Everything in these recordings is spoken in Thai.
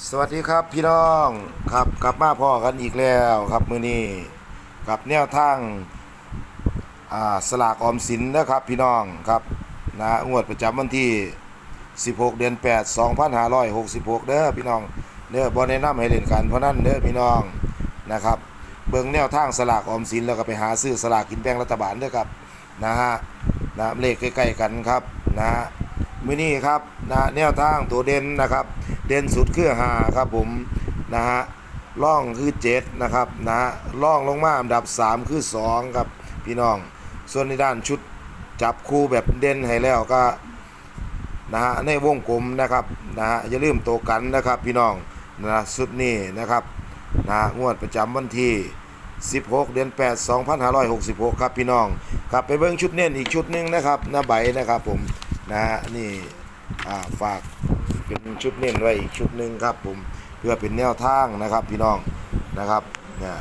สวัสดีครับพี่น้องครับกลับมาพ่อกันอีกแล้วครับมื้อนี้กับแนวทางอ่าสลากออมสินนะครับพี่น้องครับนะงวดประจำวันที่ 16 เดือน 8 2566 เด้อพี่น้องเด้อบ่แนะนำให้เล่นกันเพราะนั้นเด้อพี่น้องนะครับ เบิ่งแนวทางสลากออมสินแล้วก็ไปหาซื้อสลากกินแบ่งรัฐบาลเด้อครับนะฮะนะเลขใกล้ๆกันครับนะฮะ มือนี้ครับนะแนวทางตัวเด่นนะครับ เด่นสุดคือหาครับผมนะฮะล่องคือเจ็ดนะครับนะฮะล่องลงมาอันดับ 3 คือ 2 ครับพี่น้อง ส่วนในด้านชุดจับคู่แบบเด่นให้แล้วก็นะฮะในวงกลมนะครับนะฮะอย่าลืมตัวกันนะครับพี่น้องนะสุดนี้นะครับนะงวดประจำวันที่ 16 เดือน 8 2566 ครับพี่น้อง ครับไปเบิ่งชุดเน้นอีกชุดนึงนะครับหน้าใบนะครับผม นะฮะนี่ฝากเป็นชุดเน้นไว้อีกชุดหนึ่งครับผมเพื่อเป็นแนวทางนะครับพี่น้องนะครับเนี่ย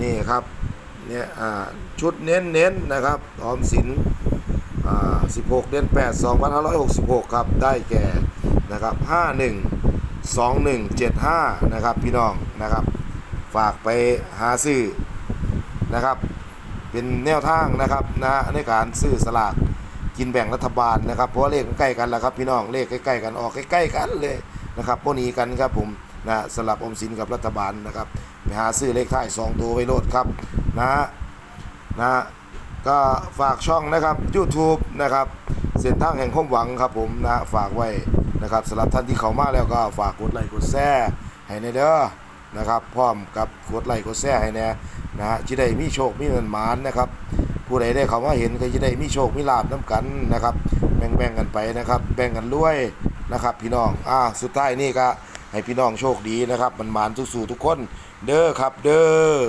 นี่ครับเนี่ยชุดเน้นเน้นๆนะครับออมสิน16 เดือน8 2566 ครับ ได้แก่นะครับ51 2175 นะครับพี่น้องนะครับ ฝากไปหาซื้อนะครับ เป็นแนวทางนะครับนะในการซื้อสลาก กินแบ่งรัฐบาลนะครับ เพราะว่าเลขมันใกล้กันแล้วครับพี่น้องเลขใกล้ๆกันออกใกล้ๆกันเลยนะครับพวกนี้กันครับผมนะสลับอมสินกับรัฐบาลนะครับไปหาซื้อเลขท้ายสองตัวไว้โลดครับนะนะก็ฝากช่องนะครับ YouTube นะครับเส้นทางแห่งความหวังครับผมนะฝากไว้นะครับสำหรับท่านที่เข้ามาแล้วก็ฝากกดไลค์กดแชร์ให้ในเด้อนะครับพร้อมกับกดไลค์กดแชร์ให้แน่นะฮะจะได้มีโชคมีเงินหมานนะครับ ผู้ใดได้เขามาเห็นก็จะได้มีโชคมีลาบน้ำกันนะครับ แบ่งแบ่งๆกันไปนะครับ แบ่งกันด้วยนะครับ พี่น้องอ่าสุดท้ายนี่ก็ให้พี่น้องโชคดีนะครับมันหมานสู่ทุกคน เด้อครับ เด้อ